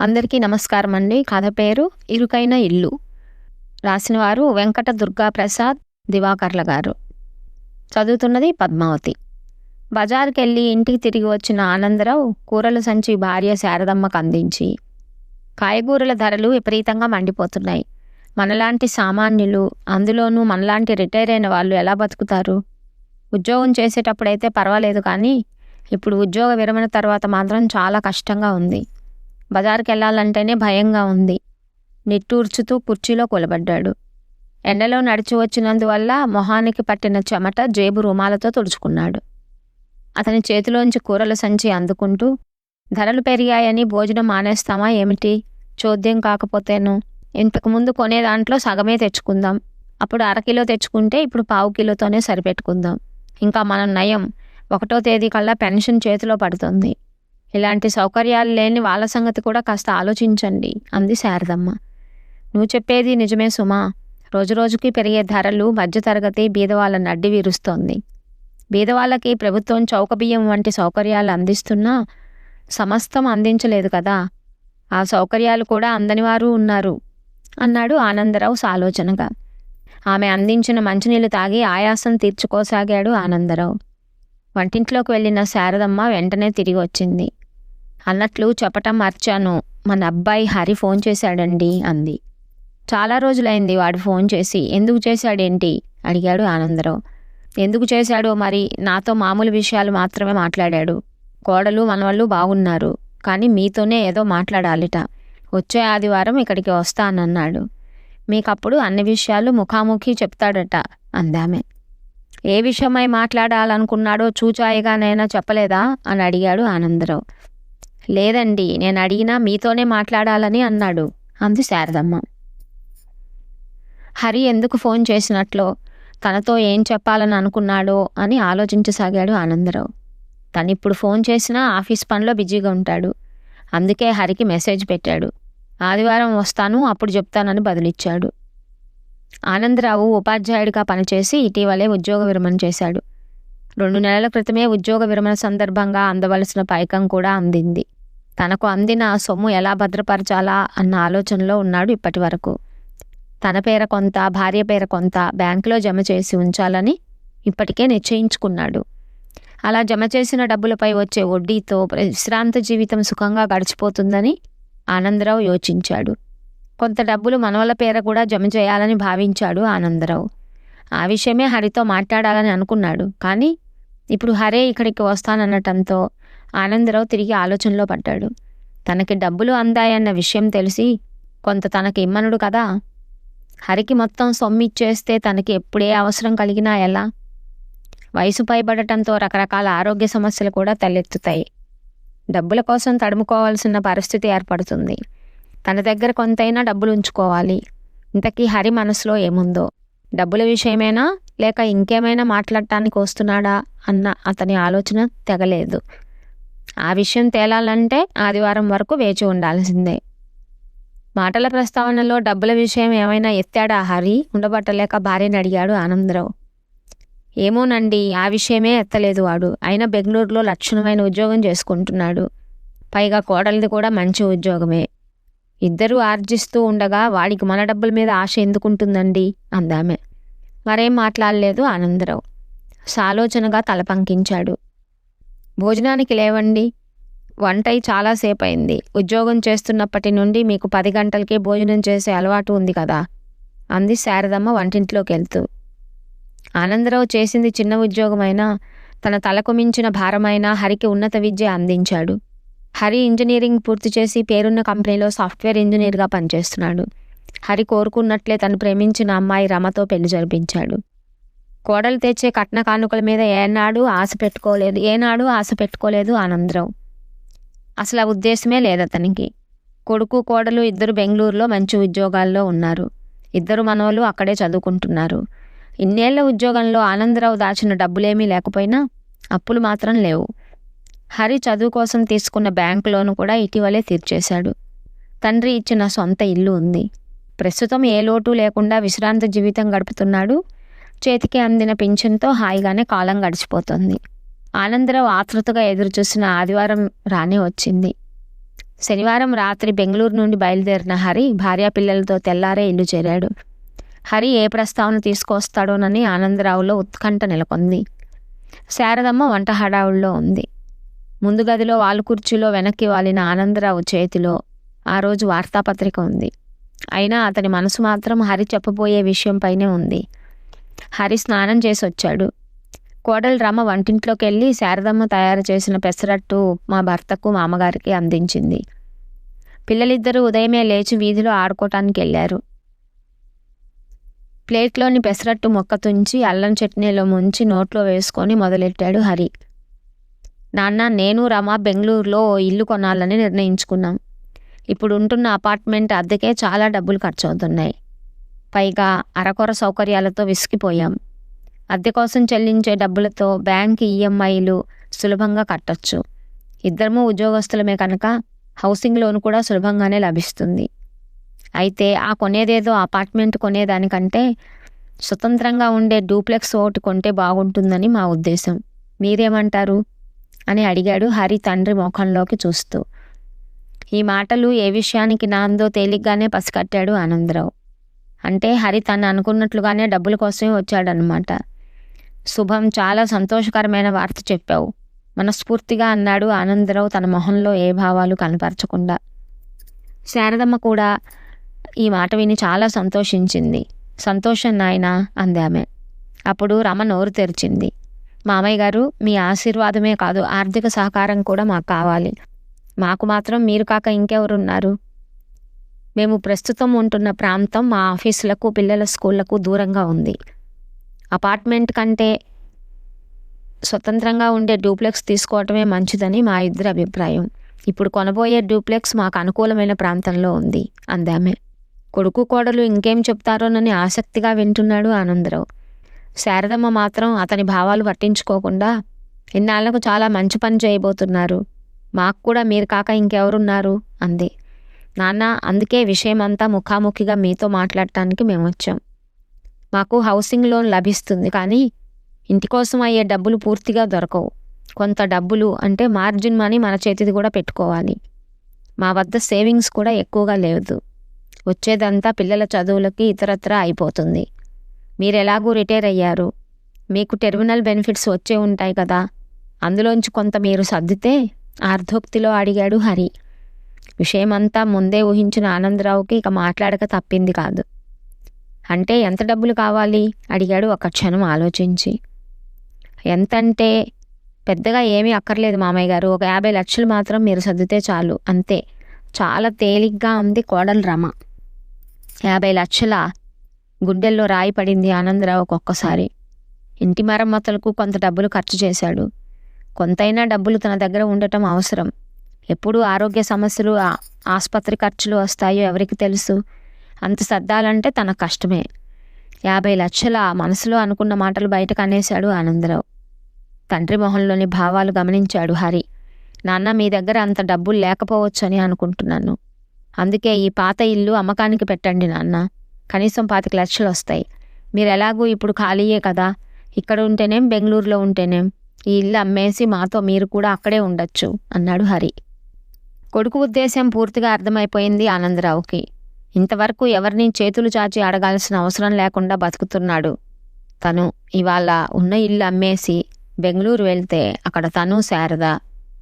అందరికీ నమస్కారం అండి. కథ పేరు ఇరుకైన ఇల్లు. రాసినవారు వెంకట దుర్గా ప్రసాద్ దివాకర్ల గారు. చదువుతున్నది పద్మావతి. బజార్కి వెళ్ళి ఇంటికి తిరిగి వచ్చిన ఆనందరావు కూరల సంచి భార్య శారదమ్మకు అందించి కాయగూరల ధరలు విపరీతంగా మండిపోతున్నాయి. మనలాంటి సామాన్యులు అందులోనూ మనలాంటి రిటైర్ అయిన వాళ్ళు ఎలా బతుకుతారు? ఉద్యోగం చేసేటప్పుడైతే పర్వాలేదు కానీ ఇప్పుడు ఉద్యోగ విరమణ తర్వాత మాత్రం చాలా కష్టంగా ఉంది. బజార్కి వెళ్ళాలంటేనే భయంగా ఉంది. నిట్టూర్చుతూ కుర్చీలో కొలబడ్డాడు. ఎండలో నడిచి వచ్చినందువల్ల మొహానికి పట్టిన చెమట జేబు రుమాలతో తుడుచుకున్నాడు. అతని చేతిలోంచి కూరల సంచి అందుకుంటూ ధరలు పెరిగాయని భోజనం మానేస్తామా ఏమిటి? చోద్యం కాకపోతేను. ఇంతకుముందు కొనే దాంట్లో సగమే తెచ్చుకుందాం. అప్పుడు అరకిలో తెచ్చుకుంటే ఇప్పుడు పావు కిలోతోనే సరిపెట్టుకుందాం. ఇంకా మనం నయం. ఒకటో తేదీ కల్లా పెన్షన్ చేతిలో పడుతుంది. ఇలాంటి సౌకర్యాలు లేని వాళ్ళ సంగతి కూడా కాస్త ఆలోచించండి అంది శారదమ్మ. నువ్వు చెప్పేది నిజమే సుమా. రోజురోజుకి పెరిగే ధరలు మధ్యతరగతి బీదవాళ్ళని అడ్డి వీరుస్తోంది. బీదవాళ్ళకి ప్రభుత్వం చౌక బియ్యం వంటి సౌకర్యాలు అందిస్తున్నా సమస్తం అందించలేదు కదా. ఆ సౌకర్యాలు కూడా అందనివారు ఉన్నారు అన్నాడు ఆనందరావు సాలోచనగా. ఆమె అందించిన మంచినీళ్ళు తాగి ఆయాసం తీర్చుకోసాగాడు ఆనందరావు. వంటింట్లోకి వెళ్ళిన శారదమ్మ వెంటనే తిరిగి వచ్చింది. అన్నట్లు చెప్పటం మర్చాను. మన అబ్బాయి హరి ఫోన్ చేశాడండి అంది. చాలా రోజులైంది వాడు ఫోన్ చేసి. ఎందుకు చేశాడేంటి? అడిగాడు ఆనందరావు. ఎందుకు చేశాడో మరి? నాతో మామూలు విషయాలు మాత్రమే మాట్లాడాడు. కోడలు మనవాళ్ళు బాగున్నారు. కానీ మీతోనే ఏదో మాట్లాడాలిట. వచ్చే ఆదివారం ఇక్కడికి వస్తానన్నాడు మీకప్పుడు అన్ని విషయాలు ముఖాముఖి చెప్తాడట అందామె. ఏ విషయమై మాట్లాడాలనుకున్నాడో చూచాయిగానైనా చెప్పలేదా? అని అడిగాడు ఆనందరావు. లేదండి నేను అడిగినా మీతోనే మాట్లాడాలని అన్నాడు. అంది శారదమ్మ. హరి ఎందుకు ఫోన్ చేసినట్లో? తనతో ఏం చెప్పాలని అనుకున్నాడో అని ఆలోచించసాగాడు ఆనందరావు. తను ఇప్పుడు ఫోన్ చేసినా ఆఫీస్ పనిలో బిజీగా ఉంటాడు. అందుకే హరికి మెసేజ్ పెట్టాడు. ఆదివారం వస్తాను అప్పుడు చెప్తానని బదులిచ్చాడు. ఆనందరావు ఉపాధ్యాయుడిగా పనిచేసి ఇటీవలే ఉద్యోగ విరమణ చేశాడు. రెండు నెలల క్రితమే ఉద్యోగ విరమణ సందర్భంగా అందవలసిన పైకం కూడా అందింది. తనకు అందిన ఆ సొమ్ము ఎలా భద్రపరచాలా అన్న ఆలోచనలో ఉన్నాడు ఇప్పటి వరకు. తన పేర కొంత భార్య పేర కొంత బ్యాంకులో జమ చేసి ఉంచాలని ఇప్పటికే నిశ్చయించుకున్నాడు. అలా జమ చేసిన డబ్బులపై వచ్చే వడ్డీతో విశ్రాంత జీవితం సుఖంగా గడిచిపోతుందని ఆనందరావు యోచించాడు. కొంత డబ్బులు మనవల పేర కూడా జమ చేయాలని భావించాడు ఆనందరావు. ఆ విషయమే హరితో మాట్లాడాలని అనుకున్నాడు. కానీ ఇప్పుడు హరే ఇక్కడికి వస్తానన్నటంతో ఆనందరావు తిరిగి ఆలోచనలో పడ్డాడు. తనకి డబ్బులు అందాయన్న విషయం తెలిసి కొంత తనకి ఇమ్మనుడు కదా? హరికి మొత్తం సొమ్మిచ్చేస్తే తనకి ఎప్పుడే అవసరం కలిగినా ఎలా? వయసు పైబడటంతో రకరకాల ఆరోగ్య సమస్యలు కూడా తలెత్తుతాయి. డబ్బుల కోసం తడుముకోవాల్సిన పరిస్థితి ఏర్పడుతుంది. తన దగ్గర కొంతైనా డబ్బులు ఉంచుకోవాలి. ఇంతకీ హరి మనసులో ఏముందో? డబ్బుల విషయమేనా? లేక ఇంకేమైనా మాట్లాడటానికి వస్తున్నాడా? అన్న అతని ఆలోచన తెగలేదు. ఆ విషయం తేలాలంటే ఆదివారం వరకు వేచి ఉండాల్సిందే. మాటల ప్రస్తావనలో డబ్బుల విషయం ఏమైనా ఎత్తాడా హరి? ఉండబట్టలేక భార్యని అడిగాడు ఆనందరావు. ఏమోనండి ఆ విషయమే ఎత్తలేదు వాడు. అయినా బెంగళూరులో లక్షణమైన ఉద్యోగం చేసుకుంటున్నాడు. పైగా కోడలిది కూడా మంచి ఉద్యోగమే. ఇద్దరూ ఆర్జిస్తూ ఉండగా వాడికి మన డబ్బుల మీద ఆశ ఎందుకుంటుందండి? అందామె. మరేం మాట్లాడలేదు ఆనందరావు. సాలోచనగా తల పంకించాడు భోజనానికి లేవండి. వంటై చాలాసేపు అయింది ఉద్యోగం చేస్తున్నప్పటి నుండి మీకు పది గంటలకే భోజనం చేసే అలవాటు ఉంది కదా. అంది శారదమ్మ వంటింట్లోకి వెళ్తూ ఆనందరావు చేసింది చిన్న ఉద్యోగమైనా తన తలకు మించిన భారమైన హరికి ఉన్నత విద్య అందించాడు. హరి ఇంజనీరింగ్ పూర్తి చేసి పేరున్న కంపెనీలో సాఫ్ట్వేర్ ఇంజనీర్గా పనిచేస్తున్నాడు. హరి కోరుకున్నట్లే తను ప్రేమించిన అమ్మాయి రమతో పెళ్ళి జరిపించాడు. కోడలు తెచ్చే కట్న కానుకల మీద ఏనాడు ఆశ పెట్టుకోలేదు. ఏనాడు ఆశ పెట్టుకోలేదు ఆనందరావు. అసలు ఆ ఉద్దేశమే లేదు అతనికి. కొడుకు కోడలు ఇద్దరు బెంగళూరులో మంచి ఉద్యోగాల్లో ఉన్నారు. ఇద్దరు మనవలు అక్కడే చదువుకుంటున్నారు. ఇన్నేళ్ళ ఉద్యోగంలో ఆనందరావు దాచిన డబ్బులేమీ లేకపోయినా అప్పులు మాత్రం లేవు. హరి చదువు కోసం తీసుకున్న బ్యాంకు లోను కూడా ఇటీవలే తీర్చేశాడు. తండ్రి ఇచ్చిన సొంత ఇల్లు ఉంది. ప్రస్తుతం ఏ లోటు లేకుండా విశ్రాంత జీవితం గడుపుతున్నాడు చేతికి అందిన పింఛన్తో హాయిగానే కాలం గడిచిపోతుంది. ఆనందరావు ఆతృతగా ఎదురుచూసిన ఆదివారం రానే వచ్చింది. శనివారం రాత్రి బెంగళూరు నుండి బయలుదేరిన హరి భార్యాపిల్లలతో తెల్లారే ఇల్లు చేరాడు. హరి ఏ ప్రస్తావన తీసుకొస్తాడోనని ఆనందరావులో ఉత్కంఠ నెలకొంది. శారదమ్మ వంట హడావుల్లో ఉంది. ముందు గదిలో వాళ్ళ కుర్చీలో వెనక్కి వాలిన ఆనందరావు చేతిలో ఆ రోజు వార్తాపత్రిక ఉంది. అయినా అతని మనసు మాత్రం హరి చెప్పబోయే విషయంపైనే ఉంది. హరి స్నానం చేసి వచ్చాడు కోడలు రమ వంటింట్లోకి వెళ్ళి శారదమ్మ తయారు చేసిన పెసరట్టు మా భర్తకు మామగారికి అందించింది. పిల్లలిద్దరూ ఉదయమే లేచి వీధిలో ఆడుకోవటానికి వెళ్ళారు ప్లేట్లోని పెసరట్టు మొక్క తుంచి అల్లం చట్నీలో ముంచి నోట్లో వేసుకొని మొదలెట్టాడు హరి. నాన్న నేను రమ బెంగళూరులో ఇల్లు కొనాలని నిర్ణయించుకున్నాం. ఇప్పుడు ఉంటున్న అపార్ట్మెంట్ అద్దెకే చాలా డబ్బులు ఖర్చు అవుతున్నాయి పైగా అరకొర సౌకర్యాలతో విసిగిపోయాం. అద్దె కోసం చెల్లించే డబ్బులతో బ్యాంక్ ఈఎంఐలు సులభంగా కట్టొచ్చు. ఇద్దరము ఉద్యోగస్తులమే కనుక హౌసింగ్ లోన్ కూడా సులభంగానే లభిస్తుంది. అయితే ఆ కొనేదేదో అపార్ట్మెంట్ కొనేదానికంటే స్వతంత్రంగా ఉండే డూప్లెక్స్ ఒకటి కొంటే బాగుంటుందని మా ఉద్దేశం. మీరేమంటారు? అని అడిగాడు హరి తండ్రి ముఖంలోకి చూస్తూ. ఈ మాటలు ఏ విషయానికి నాందో తేలిగ్గానే పసికట్టాడు ఆనందరావు. అంటే హరి తను అనుకున్నట్లుగానే డబ్బుల కోసమే వచ్చాడనమాట శుభం చాలా సంతోషకరమైన వార్త చెప్పావు. మనస్ఫూర్తిగా అన్నాడు ఆనందరావు తన మొహంలో ఏ భావాలు కనపరచకుండా. శారదమ్మ కూడా ఈ మాట విని చాలా సంతోషించింది. సంతోషం నాయనా అంది ఆమె అప్పుడు రమ నోరు తెరిచింది. మామయ్య గారు మీ ఆశీర్వాదమే కాదు ఆర్థిక సహకారం కూడా మాకు కావాలి. మాకు మాత్రం మీరు కాక ఇంకెవరున్నారు? మేము ప్రస్తుతం ఉంటున్న ప్రాంతం మా ఆఫీసులకు పిల్లల స్కూళ్ళకు దూరంగా ఉంది. అపార్ట్మెంట్ కంటే స్వతంత్రంగా ఉండే డూప్లెక్స్ తీసుకోవటమే మంచిదని మా ఇద్దరి అభిప్రాయం. ఇప్పుడు కొనబోయే డూప్లెక్స్ మాకు అనుకూలమైన ప్రాంతంలో ఉంది అందామె. కొడుకు కోడలు ఇంకేం చెప్తారోనని ఆసక్తిగా వింటున్నాడు ఆనందరావు. శారదమ్మ మాత్రం అతని భావాలు పట్టించుకోకుండా ఇన్నాళ్ళకు చాలా మంచి పని చేయబోతున్నారు. మాకు కూడా మీరు కాక ఇంకెవరున్నారు? అంది. నాన్న అందుకే విషయమంతా ముఖాముఖిగా మీతో మాట్లాడటానికి మేము వచ్చాం మాకు హౌసింగ్ లోన్ లభిస్తుంది కానీ ఇంటి కోసం అయ్యే డబ్బులు పూర్తిగా దొరకవు. కొంత డబ్బులు అంటే మార్జిన్ మనీ మన చేతిది కూడా పెట్టుకోవాలి. మా వద్ద సేవింగ్స్ కూడా ఎక్కువగా లేదు. వచ్చేదంతా పిల్లల చదువులకి ఇతరత్ర అయిపోతుంది. మీరు ఎలాగూ రిటైర్ అయ్యారు? మీకు టెర్మినల్ బెనిఫిట్స్ వచ్చే ఉంటాయి కదా. అందులోంచి కొంత మీరు సర్దితే ఆర్ధోక్తిలో అడిగాడు హరి. విషయమంతా ముందే ఊహించిన ఆనందరావుకి ఇక మాట్లాడక తప్పింది కాదు. అంటే ఎంత డబ్బులు కావాలి? అడిగాడు ఒక క్షణం ఆలోచించి. ఎంతంటే పెద్దగా ఏమీ అక్కర్లేదు మామయ్య గారు. ఒక యాభై లక్షలు మాత్రం మీరు సర్దితే చాలు. అంతే. చాలా తేలిగ్గా ఉంది కోడలు రమ. యాభై లక్షల గుడ్డెల్లో రాయి పడింది ఆనందరావు ఒక్కొక్కసారి. ఇంటి మరమ్మతులకు కొంత డబ్బులు ఖర్చు చేశాడు. కొంతైనా డబ్బులు తన దగ్గర ఉండటం అవసరం. ఎప్పుడు ఆరోగ్య సమస్యలు ఆసుపత్రి ఖర్చులు వస్తాయో ఎవరికి తెలుసు? అంత సర్దాలంటే తన కష్టమే. యాభై లక్షల మనసులో అనుకున్న మాటలు బయటకు అనేశాడు ఆనందరావు. తండ్రి మొహంలోని భావాలు గమనించాడు హరి. నాన్న మీ దగ్గర అంత డబ్బులు లేకపోవచ్చు అని అనుకుంటున్నాను. అందుకే ఈ పాత ఇల్లు అమ్మకానికి పెట్టండి నాన్న. కనీసం పాతిక లక్షలు వస్తాయి. మీరు ఎలాగూ ఇప్పుడు ఖాళీయే కదా. ఇక్కడ ఉంటేనేం బెంగళూరులో ఉంటేనేం? ఈ ఇల్లు అమ్మేసి మాతో మీరు కూడా అక్కడే ఉండొచ్చు అన్నాడు హరి. కొడుకు ఉద్దేశం పూర్తిగా అర్థమైపోయింది ఆనందరావుకి. ఇంతవరకు ఎవరిని చేతులు చాచి అడగాల్సిన అవసరం లేకుండా బతుకుతున్నాడు. తను ఇవాళ ఉన్న ఇల్లు అమ్మేసి బెంగళూరు వెళ్తే అక్కడ తను శారద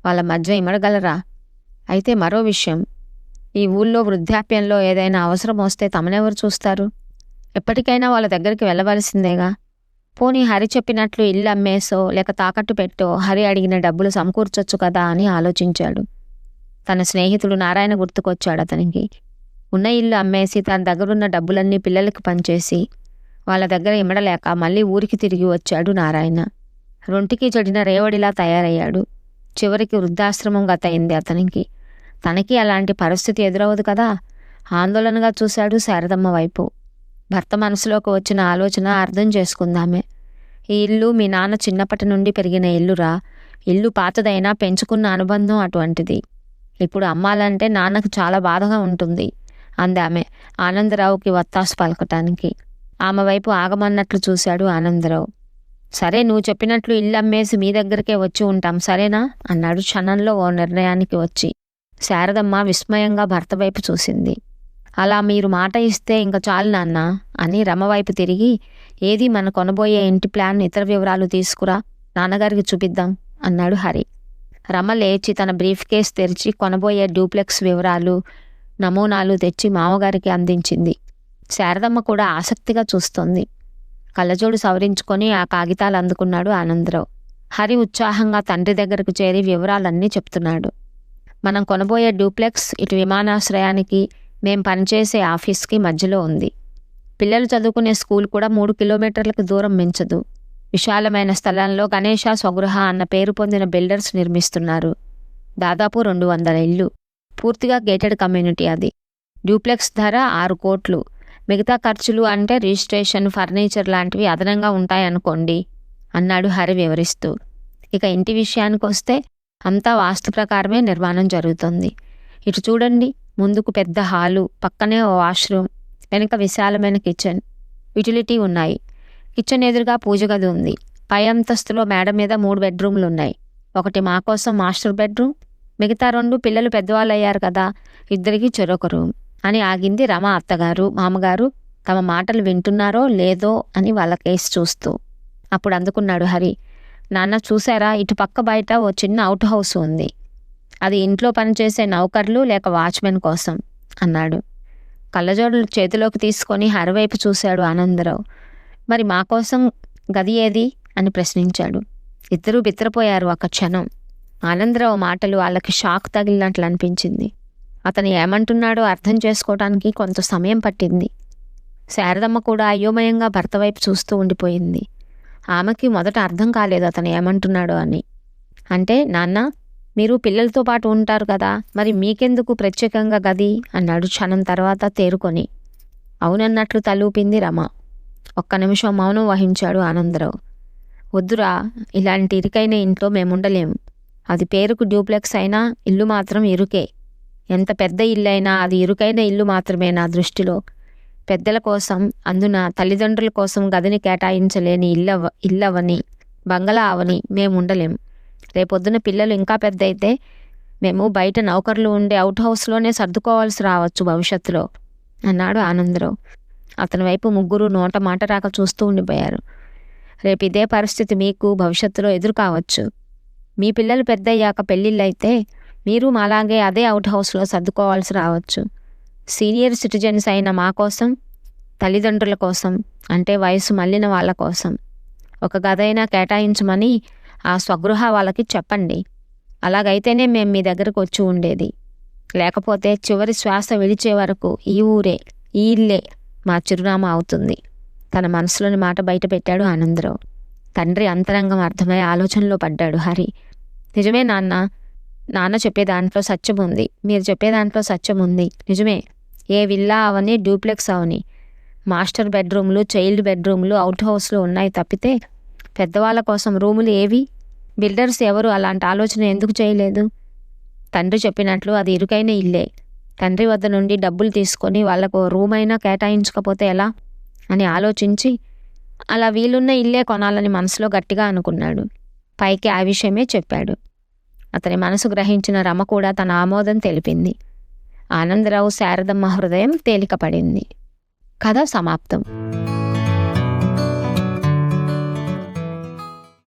వాళ్ళ మధ్య ఇమడగలరా? అయితే మరో విషయం. ఈ ఊళ్ళో వృద్ధాప్యంలో ఏదైనా అవసరం వస్తే తమనెవరు చూస్తారు? ఎప్పటికైనా వాళ్ళ దగ్గరికి వెళ్ళవలసిందేగా? పోనీ హరి చెప్పినట్లు ఇల్లు అమ్మేసో లేక తాకట్టు పెట్టో హరి అడిగిన డబ్బులు సమకూర్చొచ్చు కదా అని ఆలోచించాడు. తన స్నేహితుడు నారాయణ గుర్తుకొచ్చాడు అతనికి. ఉన్న ఇల్లు అమ్మేసి తన దగ్గరున్న డబ్బులన్నీ పిల్లలకి పనిచేసి వాళ్ళ దగ్గర ఇమ్మడలేక మళ్ళీ ఊరికి తిరిగి వచ్చాడు నారాయణ. రొంటికి చెడిన రేవడిలా తయారయ్యాడు. చివరికి వృద్ధాశ్రమం గతయింది అతనికి. తనకి అలాంటి పరిస్థితి ఎదురవదు కదా? ఆందోళనగా చూశాడు శారదమ్మ వైపు. భర్త మనసులోకి వచ్చిన ఆలోచన అర్థం చేసుకుందామే. ఈ ఇల్లు మీ నాన్న చిన్నప్పటి నుండి పెరిగిన ఇల్లురా. ఇల్లు పాతదైనా పెంచుకున్న అనుబంధం అటువంటిది. ఇప్పుడు అమ్మాలంటే నాన్నకు చాలా బాధగా ఉంటుంది అందామె ఆనందరావుకి వత్తాసు పలకటానికి. ఆమె వైపు ఆగమన్నట్లు చూశాడు ఆనందరావు. సరే నువ్వు చెప్పినట్లు ఇల్లు అమ్మేసి మీ దగ్గరికే వచ్చి ఉంటాం సరేనా? అన్నాడు క్షణంలో ఓ నిర్ణయానికి వచ్చి. శారదమ్మ విస్మయంగా భర్త వైపు చూసింది. అలా మీరు మాట ఇస్తే ఇంక చాలు నాన్న అని రమ వైపు తిరిగి. ఏది మన కొనబోయే ఇంటి ప్లాన్ ఇతర వివరాలు తీసుకురా నాన్నగారికి చూపిద్దాం అన్నాడు హరి. రమ లేచి తన బ్రీఫ్ కేస్ తెరిచి కొనబోయే డూప్లెక్స్ వివరాలు నమూనాలు తెచ్చి మామగారికి అందించింది. శారదమ్మ కూడా ఆసక్తిగా చూస్తోంది. కళ్ళజోడు సవరించుకొని ఆ కాగితాలు అందుకున్నాడు ఆనందరావు. హరి ఉత్సాహంగా తండ్రి దగ్గరకు చేరి వివరాలన్నీ చెప్తున్నాడు. మనం కొనబోయే డూప్లెక్స్ ఇటు విమానాశ్రయానికి మేం పనిచేసే ఆఫీస్కి మధ్యలో ఉంది. పిల్లలు చదువుకునే స్కూల్ కూడా మూడు కిలోమీటర్లకు దూరం మించదు. విశాలమైన స్థలంలో గణేష స్వగృహ అన్న పేరు పొందిన బిల్డర్స్ నిర్మిస్తున్నారు. దాదాపు రెండు వందల ఇల్లు పూర్తిగా గేటెడ్ కమ్యూనిటీ అది. డ్యూప్లెక్స్ ధర ఆరు కోట్లు. మిగతా ఖర్చులు అంటే రిజిస్ట్రేషన్ ఫర్నిచర్ లాంటివి అదనంగా ఉంటాయనుకోండి అన్నాడు హరి వివరిస్తూ. ఇక ఇంటి విషయానికి వస్తే అంతా వాస్తు ప్రకారమే నిర్మాణం జరుగుతుంది. ఇటు చూడండి ముందుకు పెద్ద హాలు పక్కనే ఓ వాష్రూమ్ వెనుక విశాలమైన కిచెన్ యుటిలిటీ ఉన్నాయి. కిచెన్ ఎదురుగా పూజ గది ఉంది. పై అంతస్తులో మేడ మీద మూడు బెడ్రూమ్లు ఉన్నాయి ఒకటి మా కోసం మాస్టర్ బెడ్రూమ్ మిగతా రెండు పిల్లలు పెద్దవాళ్ళు అయ్యారు కదా ఇద్దరికి చెరొక రూమ్ అని ఆగింది రమ అత్తగారు మామగారు తమ మాటలు వింటున్నారో లేదో అని వాళ్ళ కేసు చూస్తూ. అప్పుడు అందుకున్నాడు హరి నాన్న చూసారా ఇటు పక్క బయట ఓ చిన్న అవుట్ హౌస్ ఉంది. అది ఇంట్లో పనిచేసే నౌకర్లు లేక వాచ్మెన్ కోసం అన్నాడు. కళ్ళజోడులు చేతిలోకి తీసుకొని హరివైపు చూశాడు ఆనందరావు. మరి మా కోసం గది ఏది? అని ప్రశ్నించాడు. ఇద్దరూ బిత్తరపోయారు ఒక క్షణం. ఆనందరావు మాటలు వాళ్ళకి షాక్ తగిలినట్లు అనిపించింది. అతను ఏమంటున్నాడో అర్థం చేసుకోవడానికి కొంత సమయం పట్టింది. శారదమ్మ కూడా అయోమయంగా భర్త వైపు చూస్తూ ఉండిపోయింది. ఆమెకి మొదట అర్థం కాలేదు అతను ఏమంటున్నాడో అని. అంటే నాన్న మీరు పిల్లలతో పాటు ఉంటారు కదా మరి మీకెందుకు ప్రత్యేకంగా గది? అన్నాడు క్షణం తర్వాత తేరుకొని. అవునన్నట్లు తలూపింది రమ. ఒక్క నిమిషం మౌనం వహించాడు ఆనందరావు. వద్దురా ఇలాంటి ఇరుకైన ఇంట్లో మేముండలేము అది పేరుకు డ్యూప్లెక్స్ అయినా ఇల్లు మాత్రం ఇరుకే. ఎంత పెద్ద ఇల్లు అయినా అది ఇరుకైన ఇల్లు మాత్రమే నా దృష్టిలో. పెద్దల కోసం అందున తల్లిదండ్రుల కోసం గదిని కేటాయించలేని ఇల్లవ ఇల్లవని బంగళా అవని మేముండలేం. రేపొద్దున పిల్లలు ఇంకా పెద్ద అయితే మేము బయట నౌకర్లు ఉండే అవుట్ హౌస్లోనే సర్దుకోవాల్సి రావచ్చు భవిష్యత్తులో అన్నాడు ఆనందరావు. అతని వైపు ముగ్గురు నోట మాట రాక చూస్తూ ఉండిపోయారు. రేపు ఇదే పరిస్థితి మీకు భవిష్యత్తులో ఎదురు కావచ్చు. మీ పిల్లలు పెద్దయ్యాక పెళ్ళిళ్ళైతే మీరు మాలాగే అదే అవుట్ హౌస్లో సర్దుకోవాల్సి రావచ్చు. సీనియర్ సిటిజన్స్ అయిన మా కోసం తల్లిదండ్రుల కోసం అంటే వయసు మళ్ళిన వాళ్ళ కోసం. ఒక గదైనా కేటాయించమని ఆ స్వగృహ వాళ్ళకి చెప్పండి. అలాగైతేనే మేము మీ దగ్గరకు వచ్చి ఉండేది. లేకపోతే చివరి శ్వాస విడిచే వరకు ఈ ఊరే ఈ ఇల్లే మా చిరునామా అవుతుంది. తన మనసులోని మాట బయట పెట్టాడు ఆనందరావు. తండ్రి అంతరంగం అర్థమై ఆలోచనలో పడ్డాడు హరి. నిజమే నాన్న. నాన్న చెప్పే దాంట్లో సత్యం ఉంది. మీరు చెప్పే దాంట్లో సత్యం ఉంది. నిజమే. ఏ విల్లా అవని డూప్లెక్స్ అవని మాస్టర్ బెడ్రూమ్లు చైల్డ్ బెడ్రూమ్లు అవుట్ హౌస్లు ఉన్నాయి తప్పితే పెద్దవాళ్ళ కోసం రూములు ఏవి? బిల్డర్స్ ఎవరు? అలాంటి ఆలోచన ఎందుకు చేయలేదు? తండ్రి చెప్పినట్లు అది ఇరుకైన ఇల్లే. తండ్రి వద్ద నుండి డబ్బులు తీసుకొని వాళ్ళకు రూమ్ అయినా కేటాయించకపోతే ఎలా అని ఆలోచించి అలా వీలున్న ఇల్లే కొనాలని మనసులో గట్టిగా అనుకున్నాడు. పైకి ఆ విషయమే చెప్పాడు. అతని మనసు గ్రహించిన రమ కూడా తన ఆమోదం తెలిపింది. ఆనందరావు శారదమ్మ హృదయం తేలికపడింది. కథ సమాప్తం.